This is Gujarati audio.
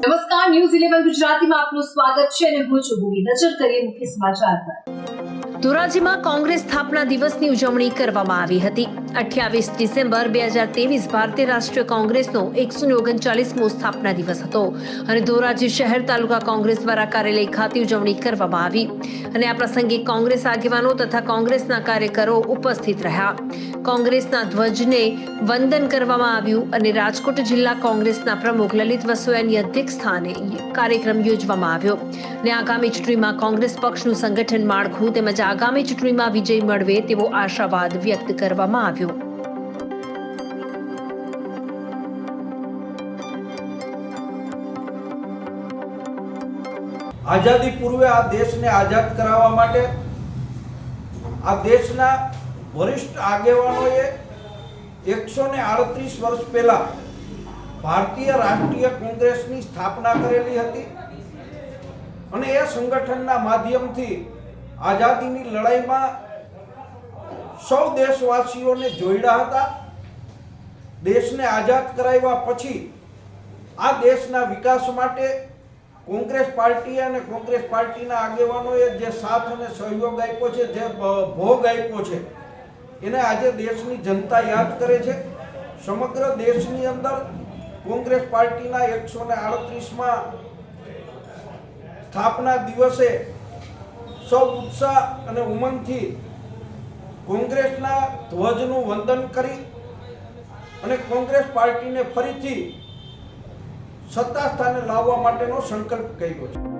નમસ્કાર ન્યૂઝ ઇલેવન ગુજરાતીમાં આપનું સ્વાગત છે અને હું છું ભૂમિ. નજર કરીએ મુખ્ય સમાચાર પર. ધોરાજીમાં કોંગ્રેસ સ્થાપના દિવસની ઉજવણી કરવામાં આવી હતી. અઠ્યાવીસ ડિસેમ્બર બે હજાર ત્રેવીસ ભારતીય રાષ્ટ્રીય કોંગ્રેસનો એકસો ઓગણચાલીસમો સ્થાપના દિવસ હતો અને ધોરાજી શહેર તાલુકા કોંગ્રેસ દ્વારા કાર્યાલય ખાતે ઉજવણી કરવામાં આવી. અને આ પ્રસંગે કોંગ્રેસ આગેવાનો તથા કોંગ્રેસના કાર્યકરો ઉપસ્થિત રહ્યા. કોંગ્રેસના ધ્વજને વંદન કરવામાં આવ્યું અને રાજકોટ જિલ્લા કોંગ્રેસના પ્રમુખ લલિત વસોયાની અધ્યક્ષ સ્થાને કાર્યક્રમ યોજવામાં આવ્યો. અને આગામી ચૂંટણીમાં કોંગ્રેસ પક્ષનું સંગઠન માળખું તેમજ આગામી ચૂંટણીમાં વિજય મળવે તેવો આશાવાદ વ્યક્ત કરવામાં આવ્યો. આઝાદી પૂર્વે આ દેશને આઝાદ કરાવવા માટે આ દેશના વરિષ્ઠ આગેવાનોએ એકસો ને આડત્રીસ વર્ષ પહેલા ભારતીય રાષ્ટ્રીય કોંગ્રેસની સ્થાપના કરેલી હતી અને એ સંગઠનના માધ્યમથી આઝાદીની લડાઈમાં સૌ દેશવાસીઓને જોડ્યા હતા. દેશને આઝાદ કરાવ્યા પછી આ દેશના વિકાસ માટે કોંગ્રેસ પાર્ટી અને કોંગ્રેસ પાર્ટીના આગેવાનોએ જે સાથ અને સહયોગ આપ્યો છે, જે ભોગ આપ્યો છે, એને આજે દેશની જનતા યાદ કરે છે. સમગ્ર દેશની અંદર કોંગ્રેસ પાર્ટીના એકસો ને આડત્રીસમાં સ્થાપના દિવસે સૌ ઉત્સાહ અને ઉમંગથી કોંગ્રેસના ધ્વજનું વંદન કરી અને કોંગ્રેસ પાર્ટીને ફરીથી સત્તા સ્થાને લાવવા માટેનો સંકલ્પ કર્યો છે.